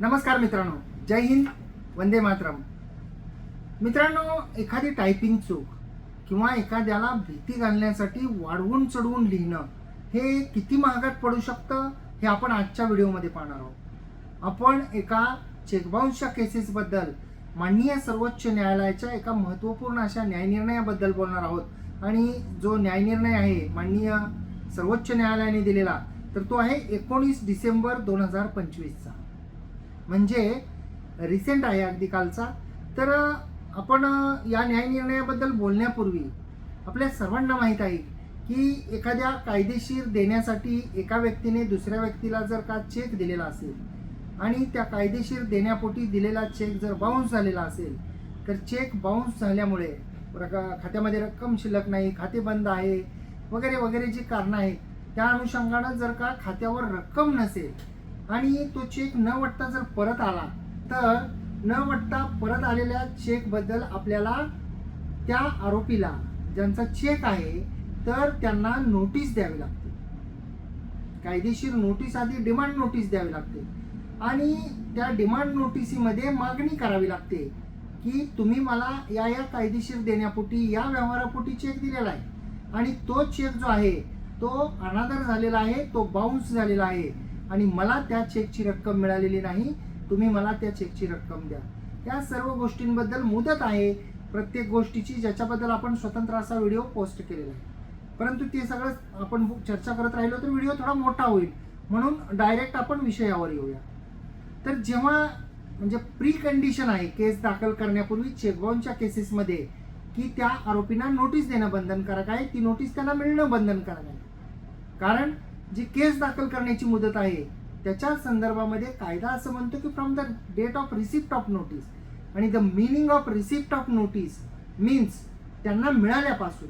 नमस्कार मित्रांनो जय हिंद वंदे मातरम. मित्रांनो एखादी टायपिंग चूक किंवा एखाद्याला भीती घालण्यासाठी वाढवून चढवून लिहिणं हे किती महागात पडू शकतं हे आपण आजच्या व्हिडिओमध्ये पाहणार आहोत. आपण एका चेकबाउन्सच्या केसेसबद्दल माननीय सर्वोच्च न्यायालयाच्या एका महत्त्वपूर्ण अशा न्यायनिर्णयाबद्दल बोलणार आहोत. आणि जो न्यायनिर्णय आहे माननीय सर्वोच्च न्यायालयाने दिलेला तर तो आहे एकोणीस डिसेंबर दोन हजार पंचवीसचा. म्हणजे रिसेंट आहे अगदी कालचा. तर आपण या न्यायनिर्णयाबद्दल बोलण्यापूर्वी आपल्या सर्वांना माहीत आहे की एखाद्या कायदेशीर देण्यासाठी एका व्यक्तीने दुसऱ्या व्यक्तीला जर का चेक दिलेला असेल आणि त्या कायदेशीर देण्यापोटी दिलेला चेक जर बाउन्स झालेला असेल तर चेक बाउन्स झाल्यामुळे रका खात्यामध्ये रक्कम शिल्लक नाही खाते बंद आहे वगैरे वगैरे जी कारणं आहेत त्या अनुषंगानं जर का खात्यावर रक्कम नसेल आणि तो चेक न वटता जर परत आला तर न वटता परत आलेल्या चेकबद्दल आपल्याला त्या आरोपीला ज्यांचा चेक आहे तर त्यांना नोटीस द्यावी लागते. कायदेशीर नोटीस आधी डिमांड नोटीस द्यावी लागते. आणि त्या डिमांड नोटीसीमध्ये मागणी करावी लागते की तुम्ही मला या या कायदेशीर देण्यापोटी या व्यवहारापोटी चेक दिलेला आहे. आणि तो चेक जो आहे तो अनादर झालेला आहे तो बाउन्स झालेला आहे. आणि मला त्या चेकची रक्कम मिळालेली नाही तुम्ही मला त्या चेकची रक्कम द्या. त्या सर्व गोष्टींबद्दल मुदत आहे. प्रत्येक गोष्टीची ज्याच्याबद्दल आपण स्वतंत्र असा व्हिडिओ पोस्ट केलेला आहे. परंतु ते सगळं आपण चर्चा करत राहिलो तर व्हिडिओ थोडा मोठा होईल. म्हणून डायरेक्ट आपण विषयावर येऊया. तर जेव्हा म्हणजे प्री कंडिशन आहे केस दाखल करण्यापूर्वी चेकबाउनच्या केसेसमध्ये की त्या आरोपींना नोटीस देणं बंधनकारक आहे ती नोटीस त्यांना मिळणं बंधनकारक आहे. कारण जी केस दाखल करण्याची मुदत आहे त्याच्या संदर्भामध्ये कायदा असं म्हणतो की from the date of receipt of notice आणि the meaning of receipt of notice means त्यांना मिळाल्यापासून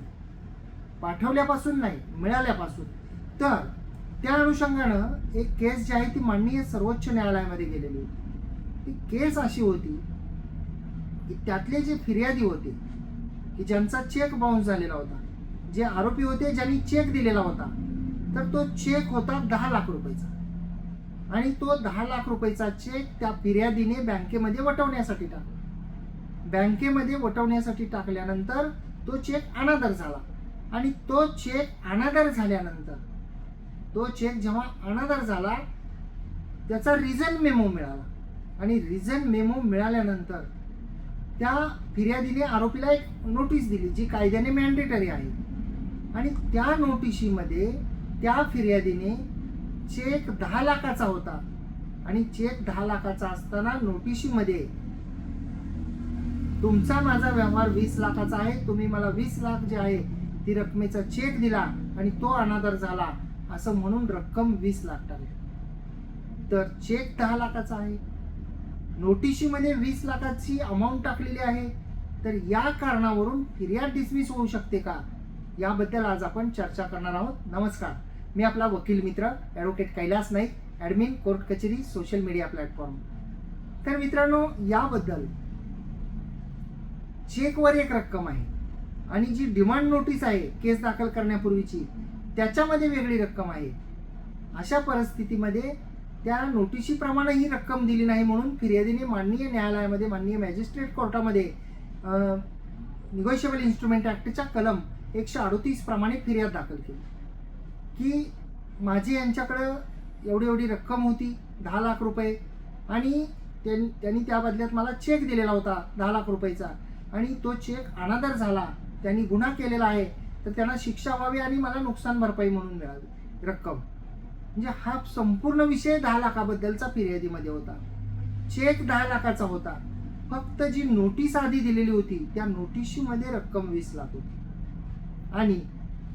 पाठवल्यापासून नाही मिळाल्यापासून. तर त्या अनुषंगानं एक केस जी आहे ती माननीय सर्वोच्च न्यायालयामध्ये गेलेली होती. ती केस अशी होती की त्यातले जे फिर्यादी होते की ज्यांचा चेक बाउन्स झालेला होता जे आरोपी होते ज्यांनी चेक दिलेला होता तर तो चेक होता दहा लाख रुपयाचा. आणि तो दहा लाख रुपयाचा चेक त्या फिर्यादीने बँकेमध्ये वटवण्यासाठी टाकला. बँकेमध्ये वटवण्यासाठी टाकल्यानंतर तो चेक अनादर झाला. आणि तो चेक अनादर झाल्यानंतर तो चेक जेव्हा अनादर झाला त्याचा रिझन मेमो मिळाला. आणि रिझन मेमो मिळाल्यानंतर त्या फिर्यादीने आरोपीला एक नोटीस दिली जी कायद्याने मॅन्डेटरी आहे. आणि त्या नोटिशीमध्ये त्या फिर्यादीने चेक दहा लाखाचा होता. आणि चेक दहा लाखाचा असताना नोटिशीमध्ये तुमचा माझा व्यवहार वीस लाखाचा आहे तुम्ही मला वीस लाख जे आहे ती रकमेचा चेक दिला आणि तो अनादर झाला असं म्हणून रक्कम वीस लाख टाकली. तर चेक दहा लाखाचा आहे. नोटिशीमध्ये वीस लाखाची अमाऊंट टाकलेली आहे. तर या कारणावरून फिर्याद डिसमिस होऊ शकते का? याबद्दल आज आपण चर्चा करणार आहोत. नमस्कार. मी आपला वकील मित्र advocate Kailas Naik admin court कचेरी सोशल मीडिया प्लॅटफॉर्म तर मित्रांनो याबद्दल चेकवर एक रक्कम आहे आणि जी डिमांड नोटीस आहे केस दाखल करण्यापूर्वीची त्याच्यामध्ये वेगळी रक्कम आहे. अशा परिस्थितीमध्ये त्या नोटिशीप्रमाणे ही रक्कम दिली नाही म्हणून फिर्यादीने माननीय न्यायालयामध्ये माननीय मॅजिस्ट्रेट कोर्टामध्ये निगोशिएबल इन्स्ट्रुमेंट ॲक्टच्या कलम एकशे अडोतीस प्रमाणे फिर्याद दाखल केली. की माझी यांच्याकडं एवढी एवढी रक्कम होती दहा लाख रुपये. आणि त्यां- त्यांनी त्या बदल्यात मला चेक दिलेला होता दहा लाख रुपयेचा. आणि तो चेक अनादर झाला त्यांनी गुन्हा केलेला आहे तर त्यांना शिक्षा व्हावी आणि मला नुकसान भरपाई म्हणून मिळावी रक्कम. म्हणजे हा संपूर्ण विषय दहा लाखाबद्दलचा फिर्यादीमध्ये होता. चेक दहा लाखाचा होता. फक्त जी नोटीस आधी दिलेली होती त्या नोटीशीमध्ये रक्कम वीस लाख होती. आणि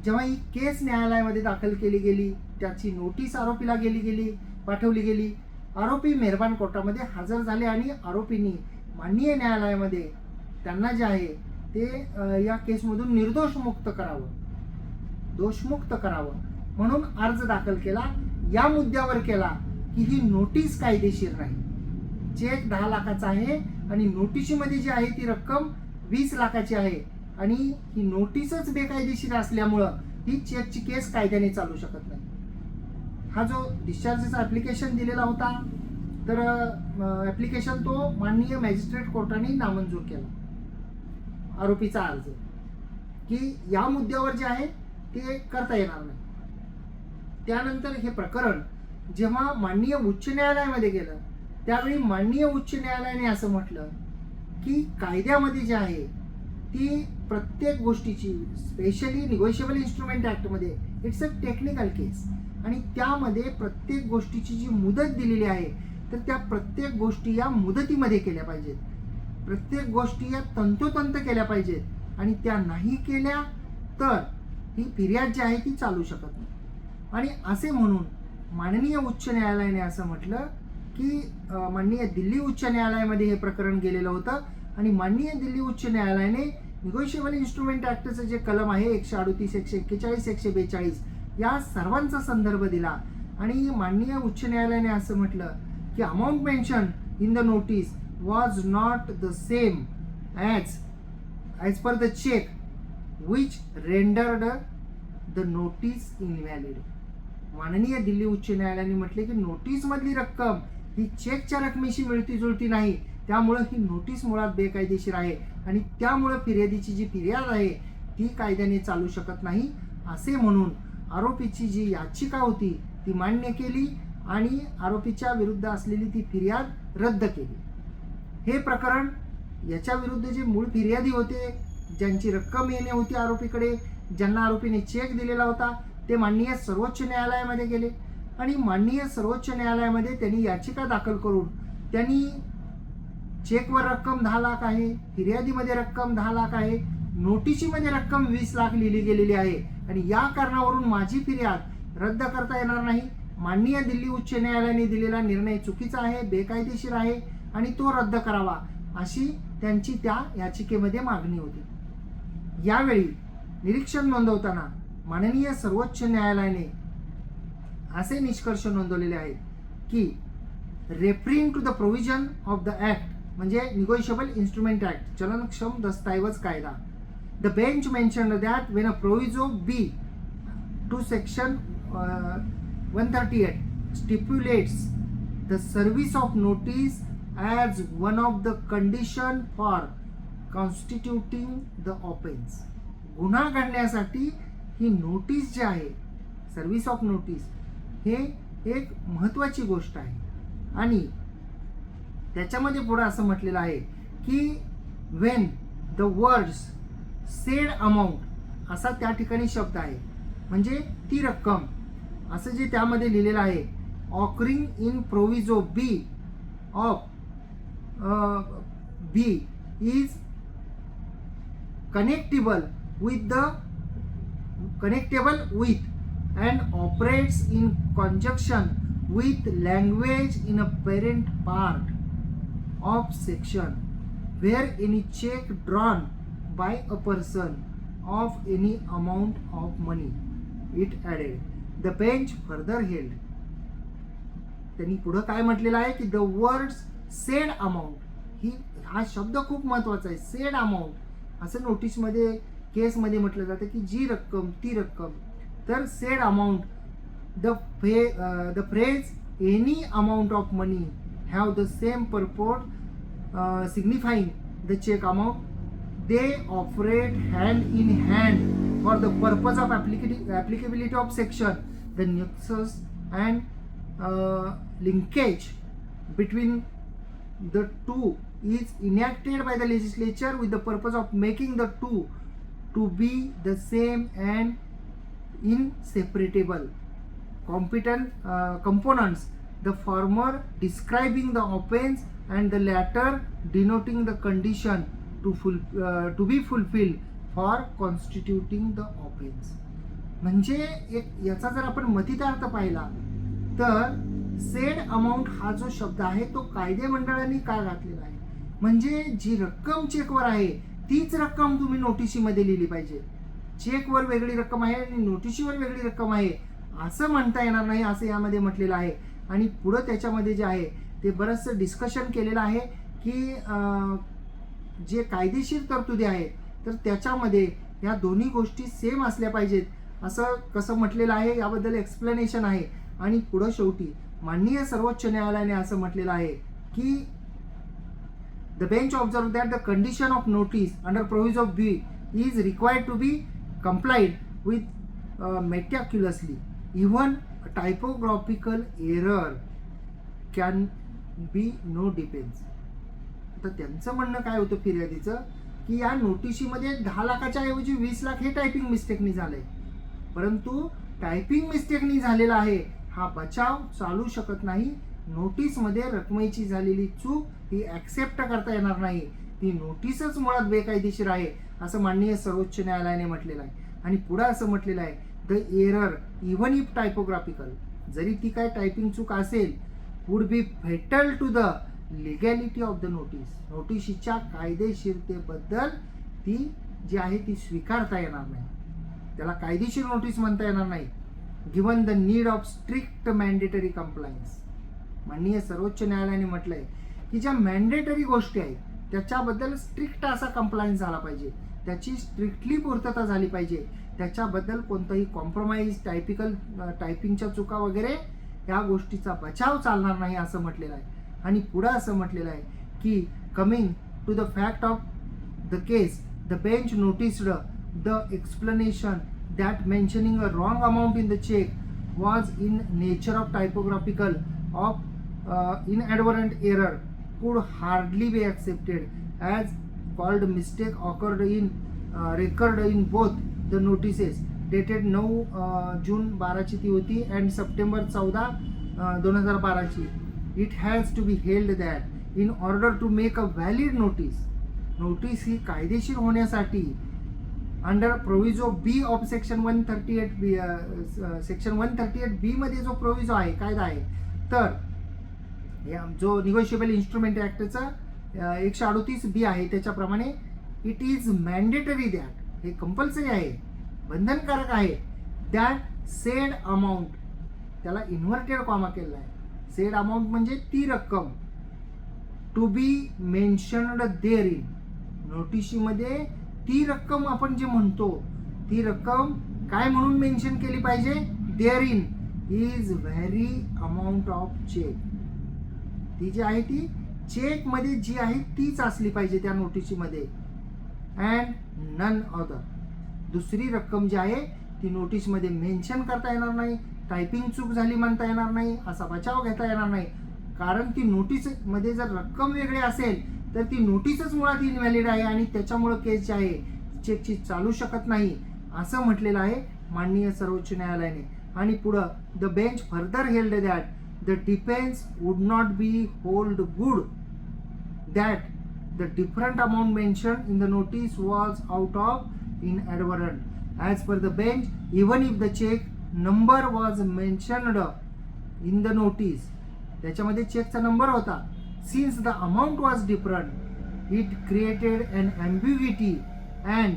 जेव्हा ही केस न्यायालयामध्ये दाखल केली गेली त्याची नोटीस आरोपीला गेली गेली पाठवली गेली आरोपी मेहरबान कोर्टामध्ये हजर झाले आणि आरोपींनी माननीय न्यायालयामध्ये त्यांना जे आहे ते या केसमधून निर्दोष मुक्त करावं. दोषमुक्त करावं. म्हणून अर्ज दाखल केला. या मुद्द्यावर केला की ही नोटीस कायदेशीर नाही. चेक दहा लाखाचा आहे आणि नोटीशीमध्ये जी आहे ती रक्कम वीस लाखाची आहे. आणि ही नोटीसच बेकायदेशीर असल्यामुळं ही चेकची केस कायद्याने चालू शकत नाही. हा जो डिस्चार्जेचा ॲप्लिकेशन दिलेला होता तर ॲप्लिकेशन तो माननीय मॅजिस्ट्रेट कोर्टाने नामंजूर केला. आरोपीचा अर्ज. की या मुद्द्यावर जे आहे ते करता येणार नाही. त्यानंतर हे प्रकरण जेव्हा माननीय उच्च न्यायालयामध्ये गेलं त्यावेळी माननीय उच्च न्यायालयाने असं म्हटलं की कायद्यामध्ये जे आहे ती प्रत्येक गोष्टीची स्पेशली निगोशिएबल इन्स्ट्रुमेंट ॲक्टमध्ये इट्स अ टेक्निकल केस आणि त्यामध्ये प्रत्येक गोष्टीची जी मुदत दिलेली आहे तर त्या प्रत्येक गोष्टी या मुदतीमध्ये केल्या पाहिजेत. प्रत्येक गोष्टी या तंतोतंत केल्या पाहिजेत. आणि त्या नाही केल्या तर ही फिर्याद जी आहे ती चालू शकत नाही. आणि असे म्हणून माननीय उच्च न्यायालयाने असं म्हटलं की माननीय दिल्ली उच्च न्यायालयामध्ये हे प्रकरण गेलेलं होतं. आणि माननीय दिल्ली उच्च न्यायालयाने निगोशिएबल इन्स्ट्रुमेंट ऍक्टचं जे कलम आहे एकशे अडतीस एकशे एक्केचाळीस एकशे बेचाळीस या सर्वांचा संदर्भ दिला. आणि माननीय उच्च न्यायालयाने असं म्हटलं की amount mention in the notice was not the same as as per the cheque which rendered the notice invalid माननीय दिल्ली उच्च न्यायालयाने म्हटले की नोटीसमधली रक्कम ही चेकच्या रकमेशी मिळती जुळती नाही. त्यामुळं ही नोटीस मुळात बेकायदेशीर आहे. आणि त्यामुळं फिर्यादीची जी फिर्याद आहे ती कायद्याने चालू शकत नाही असे म्हणून आरोपीची जी याचिका होती ती मान्य केली आणि आरोपीच्या विरुद्ध असलेली ती फिर्याद रद्द केली. हे प्रकरण याच्या विरुद्ध जे मूळ फिर्यादी होते ज्यांची रक्कम येणे होती आरोपीकडे ज्यांना आरोपीने चेक दिलेला होता ते माननीय सर्वोच्च न्यायालयामध्ये गेले. आणि माननीय सर्वोच्च न्यायालयामध्ये त्यांनी याचिका दाखल करून त्यांनी चेकवर रक्कम दहा लाख आहे फिर्यादीमध्ये रक्कम दहा लाख आहे नोटिशीमध्ये रक्कम वीस लाख लिहिली गेलेली आहे. आणि या कारणावरून माझी फिर्याद रद्द करता येणार नाही. माननीय दिल्ली उच्च न्यायालयाने दिलेला निर्णय चुकीचा आहे बेकायदेशीर आहे आणि तो रद्द करावा अशी त्यांची त्या याचिकेमध्ये मागणी होती. यावेळी निरीक्षण नोंदवताना माननीय सर्वोच्च न्यायालयाने असे निष्कर्ष नोंदवलेले आहेत की referring to the provision of the act म्हणजे निगोशिएबल इन्स्ट्रुमेंट ऍक्ट चलनक्षम दस्तऐवज कायदा. The bench mention that when a proviso B to section one thirty eight stipulates the service of notice as one of the condition for constituting the offence गुन्हा घडण्यासाठी ही notice जी आहे service of notice हे एक महत्त्वाची गोष्ट आहे. आणि त्याच्यामध्ये पुढं असं म्हटलेलं आहे की when the words said amount असा त्या ठिकाणी शब्द आहे. म्हणजे ती रक्कम. असं जे त्यामध्ये लिहिलेलं आहे occurring in proviso B of B is connectable with the connectable with and operates in conjunction with language in a parent part of section where any check drawn by a person of any amount of money. It added the bench further held. त्यांनी पुढं काय म्हटलेलं आहे की the words said amount ही हा शब्द खूप महत्त्वाचा आहे. सेड अमाऊंट असं नोटीसमध्ये केसमध्ये म्हटलं जातं की जी रक्कम ती रक्कम. तर सेड अमाऊंट द फे the phrase any amount of money have the same purport Uh, signifying the check amount. They operate hand in hand for the purpose of applicability of section, the nexus and uh, linkage between the two is enacted by the legislature with the purpose of making the two to be the same and inseparable competent uh, components the former describing the offense and the latter denoting the condition to full uh, to be fulfilled for constituting the offense. म्हणजे एक याचा जर आपण मतितार्थ पाहिला तर said amount हा जो शब्द आहे तो कायदे मंडळाने का घातलेला आहे? म्हणजे जी रक्कम चेकवर आहे तीच रक्कम तुम्ही नोटिशीमध्ये लिहिली पाहिजे. चेकवर वेगळी रक्कम आहे आणि नोटिशीवर वेगळी रक्कम आहे असं म्हणता येणार नाही असं यामध्ये म्हटलेलं आहे. आणि पुढं त्याच्यामध्ये जे आहे ते बरंचसं डिस्कशन केलेलं आहे की जे कायदेशीर तरतुदी आहेत तर त्याच्यामध्ये ह्या दोन्ही गोष्टी सेम असल्या पाहिजेत. असं कसं म्हटलेलं आहे याबद्दल एक्सप्लेनेशन आहे. आणि पुढं शेवटी माननीय सर्वोच्च न्यायालयाने असं म्हटलेलं आहे की the bench observe that the condition of notice under proviso of B is required to be complied with meticulously even typographical error can be no defence आता त्यांचं म्हणणं काय होतं फिर्यादीचं? की या नोटिशीमध्ये दहा लाखाच्या ऐवजी वीस लाख हे टायपिंग मिस्टेकनी झालंय. परंतु टायपिंग मिस्टेकनी झालेला आहे हा बचाव चालू शकत नाही. नोटीसमध्ये रकमेची झालेली चूक ही ॲक्सेप्ट करता येणार नाही. ती नोटीसच मुळात बेकायदेशीर आहे असं माननीय सर्वोच्च न्यायालयाने म्हटलेलं आहे. आणि पुढं असं म्हटलेलं आहे the error even if typographical जरी ती काय टायपिंग चूक असेल would be fatal to the legality of the notice नोटिशीच्या कायदेशीरतेबद्दल ती जी आहे ती स्वीकारता येणार नाही. त्याला कायदेशीर नोटीस म्हणता येणार नाही. Given the need of strict mandatory compliance माननीय सर्वोच्च न्यायालयाने म्हटलंय की ज्या मॅन्डेटरी गोष्टी आहेत त्याच्याबद्दल स्ट्रिक्ट असा कंप्लायन्स झाला पाहिजे. त्याची स्ट्रिक्टली पूर्तता झाली पाहिजे. त्याच्याबद्दल कोणतंही कॉम्प्रोमाइज टायपिकल टायपिंगच्या चुका वगैरे या गोष्टीचा बचाव चालणार नाही असं म्हटलेलं आहे. आणि पुढं असं म्हटलेलं आहे की coming to the fact of the case the bench noticed the explanation that mentioning a wrong amount in the cheque was in nature of typographical of in inadvertent error could hardly be accepted. As called mistake occurred in uh, record in both the notices. Dated नऊ uh, जून बाराची ती होती and September चौदा uh, दोन हजार बाराची. It has to be held that in order to make a valid notice notice ही कायदेशीर होण्यासाठी under proviso B of section one thirty eight B section one thirty eight बीमध्ये जो प्रोव्हिजो आहे कायदा आहे तर या- जो निगोशिएबल इन्स्ट्रुमेंट ॲक्टचा एकशे अडोतीस बी आहे. त्याच्याप्रमाणे इट इज मॅन्डेटरी दॅट हे कंपल्सरी आहे बंधनकारक आहे दॅट सेड अमाऊंट त्याला इन्व्हर्टेड कॉमा केलेला आहे. सेड अमाऊंट म्हणजे ती रक्कम to be mentioned there in नोटिशीमध्ये ती रक्कम आपण जे म्हणतो ती रक्कम काय म्हणून मेन्शन केली पाहिजे? Therein is very amount of cheque ती जी आहे ती चेकमध्ये जी आहे तीच असली पाहिजे त्या नोटिशीमध्ये अँड नन अदर दुसरी रक्कम जी आहे ती नोटीसमध्ये मेन्शन करता येणार नाही टायपिंग चूक झाली म्हणता येणार नाही असा बचाव घेता येणार नाही. कारण ती नोटीसमध्ये जर रक्कम वेगळी असेल तर ती नोटीसच मुळात इनव्हॅलिड आहे आणि त्याच्यामुळं केस जी आहे चेकची चालू शकत नाही. असं म्हटलेलं आहे माननीय सर्वोच्च न्यायालयाने. आणि पुढं the bench further held that the defence would not be hold good that the different amount mentioned in the notice was out of inadvertent as per the bench even if the check number was mentioned in the notice त्याच्यामध्ये चेकचा number होता since the amount was different it created an ambiguity and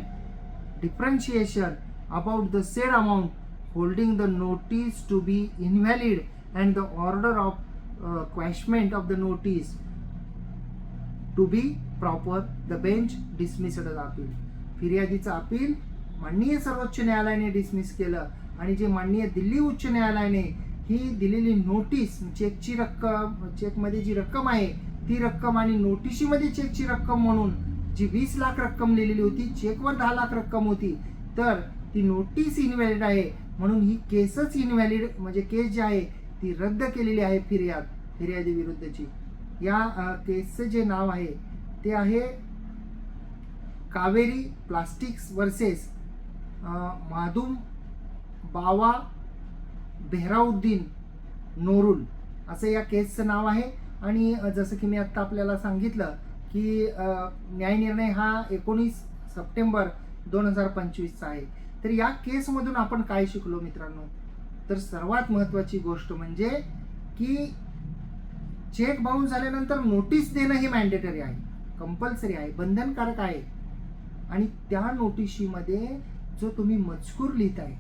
differentiation about the said amount holding the notice to be invalid and the order of quashment of the notice to be proper the bench dismissed the appeal फिर्यादीचं appeal माननीय सर्वोच्च न्यायालयाने dismiss केलं. आणि जे माननीय दिल्ली उच्च न्यायालयाने ही दिलेली नोटीस चेकची म्हणजे रक्कम म्हणजे चेकमध्ये जी रक्कम आहे ती रक्कम आणि नोटिशीमध्ये चेकची रक्कम म्हणून जी वीस लाख रक्कम लिहिलेली होती चेकवर दहा लाख रक्कम होती तर ती नोटीस इनव्हॅलिड आहे. म्हणून ही केसच इनव्हॅलिड म्हणजे केस जी आहे ती रद्द केलेली आहे फिर्याद फिर्यादी विरुद्धची. या केसचं जे नाव आहे ते आहे कावेरी प्लास्टिक्स वर्सेस माधुम बावा बेहराउद्दीन नोरुल. असं या केसचं नाव आहे. आणि जसं की मी आत्ता आपल्याला सांगितलं की न्यायनिर्णय हा एकोणीस सप्टेंबर दोन हजार पंचवीसचा आहे. तर या केसमधून आपण काय शिकलो मित्रांनो? तर सर्वात महत्त्वाची गोष्ट म्हणजे की चेक बाउन्स झाल्यानंतर नोटीस देणं हे मॅन्डेटरी आहे. कंपल्सरी आहे. बंधनकारक आहे. आणि त्या नोटिशीमध्ये जो तुम्ही मजकूर लिहिताय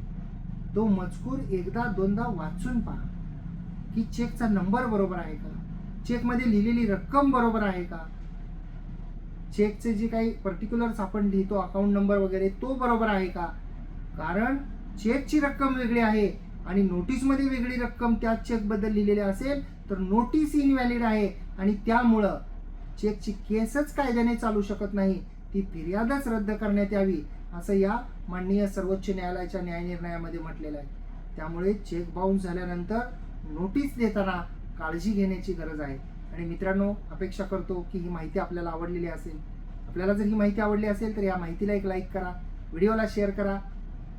तो मजकूर एकदा दोनदा वाचून पहा. की चेकचा नंबर बरोबर आहे का? चेकमध्ये लिहिलेली रक्कम बरोबर आहे का? चेकचे जे काही पर्टिक्युलर्स आपण लिहितो अकाउंट नंबर वगैरे तो बरोबर आहे का? कारण चेकची रक्कम वेगळी आहे. आणि नोटीसमध्ये वेगळी रक्कम त्या चेकबद्दल लिहिलेली असेल तर नोटीस इनव्हॅलिड आहे. आणि त्यामुळं चेकची केसच कायद्याने चालू शकत नाही. ती फिर्यादच रद्द करण्यात यावी असं या माननीय सर्वोच्च न्यायालयाच्या न्यायनिर्णयामध्ये म्हटलेलं आहे. त्यामुळे चेक बाउन्स झाल्यानंतर नोटीस देताना काळजी घेण्याची गरज आहे. आणि मित्रांनो अपेक्षा करतो की ही माहिती आपल्याला आवडलेली असेल. आपल्याला जर ही माहिती आवडली असेल तर या माहितीला एक लाईक करा. व्हिडिओला शेअर करा.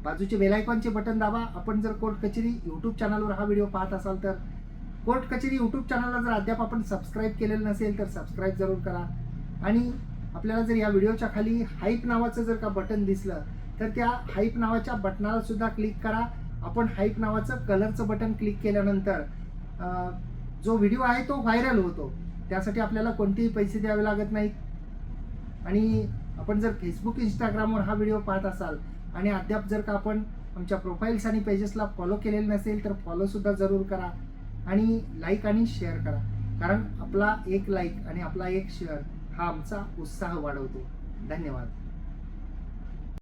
बाजूचे बेलायकॉनचे बटन दाबा. आपण जर कोर्ट कचेरी यूट्यूब चॅनलवर हा व्हिडिओ पाहत असाल तर कोर्ट कचेरी यूट्यूब चॅनलला जर अद्याप आपण सबस्क्राईब केलेलं नसेल तर सबस्क्राईब जरूर करा. आणि आपल्याला जर या व्हिडिओच्या खाली हाईप नावाचं जर का बटन दिसलं तर त्या हाईप नावाच्या बटनाला सुद्धा क्लिक करा. आपण हाईप नावाचं कलरचं बटन क्लिक केल्यानंतर जो व्हिडिओ आहे तो व्हायरल होतो. त्यासाठी आपल्याला कोणतेही पैसे द्यावे लागत नाहीत. आणि आपण जर फेसबुक इंस्टाग्रामवर हा व्हिडिओ पाहत असाल आणि अद्याप जर का आपण आमच्या प्रोफाईल्स आणि पेजेसला फॉलो केलेलं नसेल तर फॉलोसुद्धा जरूर करा आणि लाईक आणि शेअर करा. कारण आपला एक लाईक आणि आपला एक शेअर हा आमचा उत्साह वाढवतो. धन्यवाद.